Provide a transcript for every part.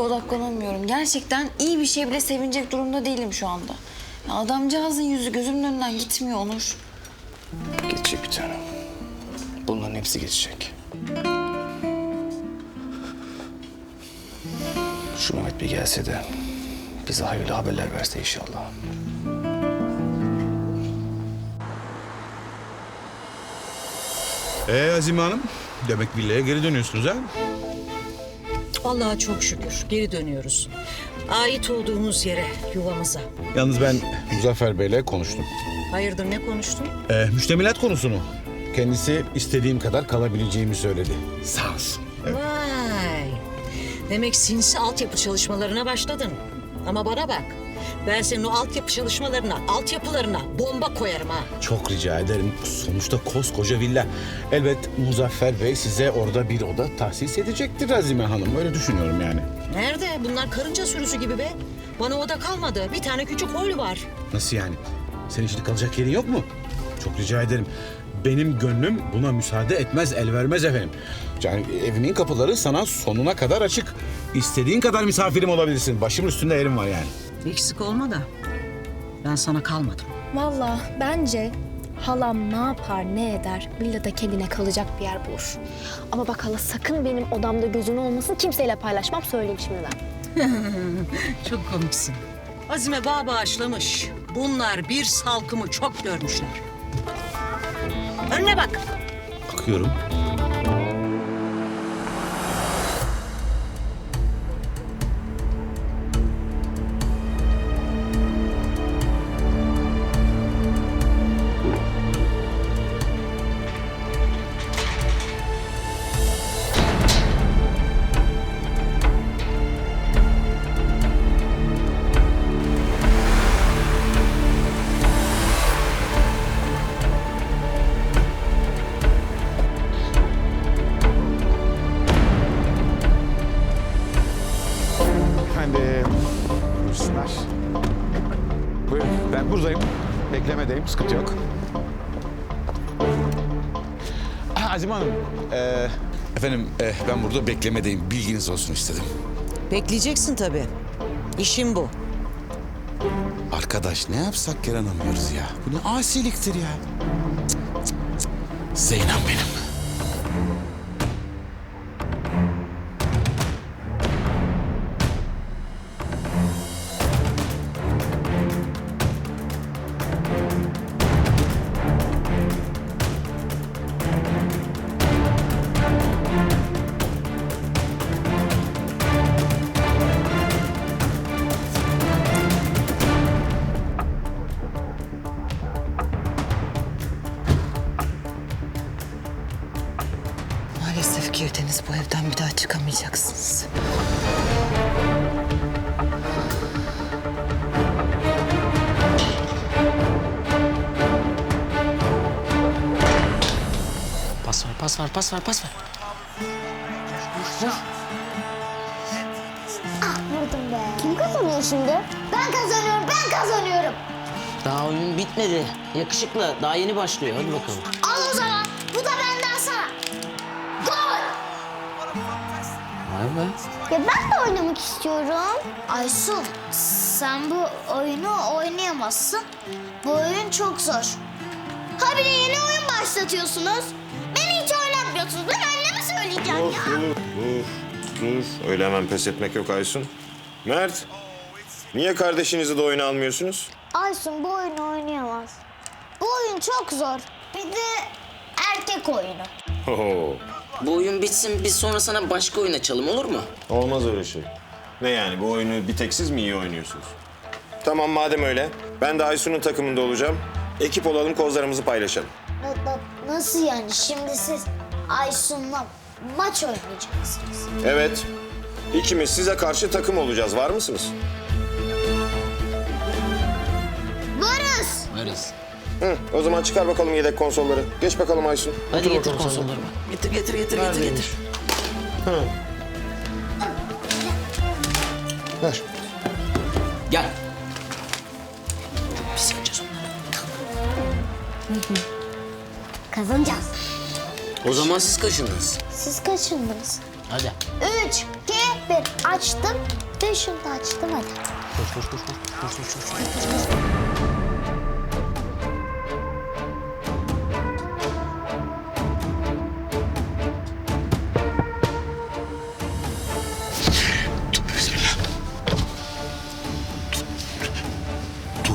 odaklanamıyorum. Gerçekten iyi bir şey bile sevinecek durumda değilim şu anda. Ya adamcağızın yüzü gözümün önünden gitmiyor Onur. Geçecek bir tanem. Bunların hepsi geçecek. Şu Mehmet bir gelse de bize hayırlı haberler verse inşallah. Ee Azime Hanım, demek villaya geri dönüyorsunuz ha? Allah'a çok şükür geri dönüyoruz. Ait olduğumuz yere, yuvamıza. Yalnız ben Muzaffer Bey'le konuştum. Hayırdır ne konuştun? Ee, müştemilat konusunu. Kendisi istediğim kadar kalabileceğimi söyledi. Sağ olsun. Vay. Demek sinsi altyapı çalışmalarına başladın. Ama bana bak. Ben senin o altyapı çalışmalarına, altyapılarına bomba koyarım ha. Çok rica ederim. Sonuçta koskoca villa. Elbet Muzaffer Bey size orada bir oda tahsis edecektir Azime Hanım. Öyle düşünüyorum yani. Nerede? Bunlar karınca sürüsü gibi be. Bana oda kalmadı. Bir tane küçük hol var. Nasıl yani? Senin şimdi kalacak yerin yok mu? Çok rica ederim. Benim gönlüm buna müsaade etmez, el vermez efendim. Yani evimin kapıları sana sonuna kadar açık. İstediğin kadar misafirim olabilirsin. Başımın üstünde yerim var yani. Eksik olma da. Ben sana kalmadım. Valla bence halam ne yapar ne eder villada kendine kalacak bir yer bulur. Ama bak hala sakın benim odamda gözün olmasın kimseyle paylaşmam söyleyeyim şimdiden. Çok komiksin. Azime bağ bağışlamış. Bunlar bir salkımı çok görmüşler. Önüne bak. Bakıyorum. Beklemedeyim, sıkıntı yok. Ha, Azime Hanım, e, efendim e, ben burada beklemedeyim. Bilginiz olsun istedim. Bekleyeceksin tabii. İşim bu. Arkadaş ne yapsak yaranamıyoruz ya. Bu ne asiliktir ya. Cık, cık, cık. Zeynep benim. Maalesef girdiniz bu evden bir daha çıkamayacaksınız. Pas ver, pas ver, pas ver, pas ver. Vurdum be. Kim kazanıyor şimdi? Ben kazanıyorum, ben kazanıyorum. Daha oyun bitmedi. Yakışıklı. Daha yeni başlıyor. Hadi bakalım. Be. Ya ben de oynamak istiyorum. Aysun, sen bu oyunu oynayamazsın. Bu oyun çok zor. Ha bir de yeni oyun başlatıyorsunuz. Beni hiç oynatmıyorsunuz. Ben anneme söyleyeceğim ya. Dur, dur, dur. Öyle hemen pes etmek yok Aysun. Mert, niye kardeşinizi de oyuna almıyorsunuz? Aysun bu oyunu oynayamaz. Bu oyun çok zor. Bir de erkek oyunu. Oho, Bu oyun bitsin. Biz sonra sana başka oyun açalım olur mu? olmaz öyle şey. Ne yani, bu oyunu bir tek siz mi iyi oynuyorsunuz? Tamam madem öyle, ben de Aysun'un takımında olacağım. Ekip olalım, kozlarımızı paylaşalım. Na- na- Nasıl yani? Şimdi siz Aysun'la maç oynayacaksınız. Evet, ikimiz size karşı takım olacağız. Var mısınız? Varız. Varız. Hı, o zaman çıkar bakalım yedek konsolları. Geç bakalım Aysun. Hadi getir konsollarımı. Getir, getir, getir, getir, getir. Ver. Gel. Biz yeneceğiz onları. Kazanacağız. O zaman siz kaşındınız. Siz kaçındınız? Hadi. Üç, iki, bir açtım. Da açtım hadi.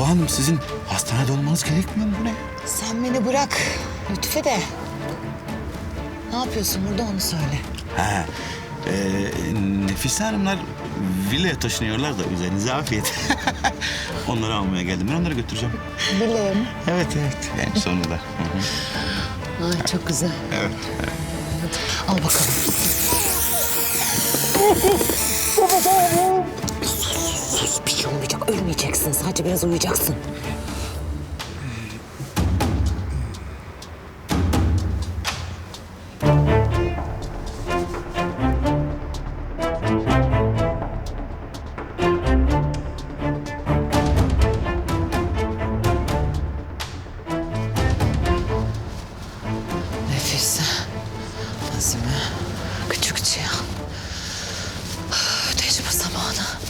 Tuğba Hanım sizin hastanede olmanız gerekmiyor mu bu ne? Sen beni bırak Lütfü de. Ne yapıyorsun burada onu söyle. Ha, e, Nefise Hanımlar villaya taşınıyorlar da üzerinize afiyet. onları almaya geldim. Ben onları götüreceğim. Villaya mı? Evet evet. Yani sonunda. Hı hı. Ay çok güzel. evet. Al bakalım. Ölmeyeceksin. Sadece biraz uyuyacaksın. Nefise. Azime. Küçük Cihan. Tecrübe zamanı.